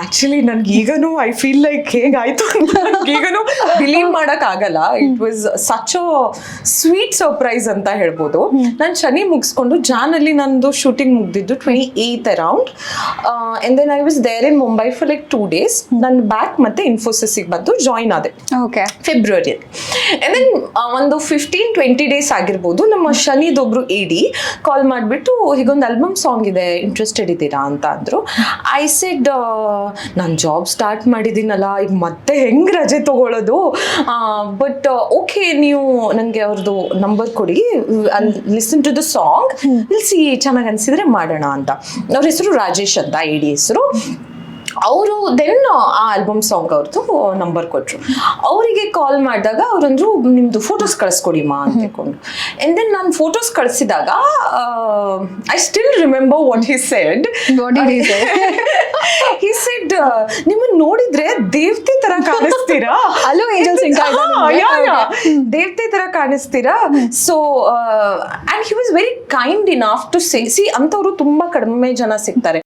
Actually ನನ್ಗೆ ಈಗನೂ I feel like ಹೇಗಾಯ್ತು ಅಂತ ಈಗನೂ ಬಿಲೀವ್ ಮಾಡಕ್ ಆಗಲ್ಲ. It was such a sweet surprise ಅಂತ ಹೇಳ್ಬೋದು. ನಾನು ಶನಿ ಮುಗಿಸ್ಕೊಂಡು ಜಾನ್ ಅಲ್ಲಿ ನಂದು shooting ಮುಗ್ದಿದ್ದು twenty eight around and then I was there in Mumbai for like two days ನನ್ನ ಬ್ಯಾಕ್ ಮತ್ತೆ ಇನ್ಫೋಸಿಸ್ಗೆ ಬಂದು ಜಾಯಿನ್ ಆದೆ. ಓಕೆ ಫೆಬ್ರವರಿ ದೆನ್ ಒಂದು ಫಿಫ್ಟೀನ್ ಟ್ವೆಂಟಿ ಡೇಸ್ ಆಗಿರ್ಬೋದು ನಮ್ಮ ಶನಿದೊಬ್ರು ಇಡಿ ಕಾಲ್ ಮಾಡಿಬಿಟ್ಟು ಹೀಗೊಂದು ಆಲ್ಬಮ್ ಸಾಂಗ್ ಇದೆ ಇಂಟ್ರೆಸ್ಟೆಡ್ ಇದ್ದೀರಾ? ಅಂತ ಅಂದರು. ಐ ಸೆಡ್ ನಾನು ಜಾಬ್ ಸ್ಟಾರ್ಟ್ ಮಾಡಿದ್ದೀನಲ್ಲ ಈಗ ಮತ್ತೆ ಹೆಂಗೆ ರಜೆ ತೊಗೊಳ್ಳೋದು ಬಟ್ ಓಕೆ ನೀವು ನನಗೆ ಅವ್ರದ್ದು ನಂಬರ್ ಕೊಡಿ. Listen to the song see ಚೆನ್ನಾಗಿ ಅನಿಸಿದ್ರೆ ಮಾಡೋಣ ಅಂತ. ಅವ್ರ ಹೆಸರು ರಾಜೇಶ್ ಅಂತ ಎಡಿ ಹೆಸರು. ಅವರು ದೆನ್ ಆ ಆಲ್ಬಮ್ ಸಾಂಗ್ ಅವ್ರದ್ದು ನಂಬರ್ ಕೊಟ್ಟರು ಅವರಿಗೆ ಕಾಲ್ ಮಾಡಿದಾಗ ಅವರಂದ್ರು ನಿಮ್ಮದು ಫೋಟೋಸ್ ಕಳಿಸ್ಕೊಡಿ ಮಾ ಅಂತ ಹೇಳ್ಕೊಂಡು. ಆ್ಯಂಡ್ ದೆನ್ ನಾನು photos ಕಳಿಸಿದಾಗ I still remember what he said What did say? ನಿಮ್ಮನ್ನ ನೋಡಿದ್ರೆ ದೇವತೆ ತರ ಕಾಣಿಸ್ತೀರಾ ಅಲ್ಲೂ. Okay. ದೇವತೆ ತರ ಕಾಣಿಸ್ತೀರಾ so and he was very kind in of to say C ಅಂತವ್ರು ತುಂಬಾ ಕಡಿಮೆ ಜನ ಸಿಗ್ತಾರೆ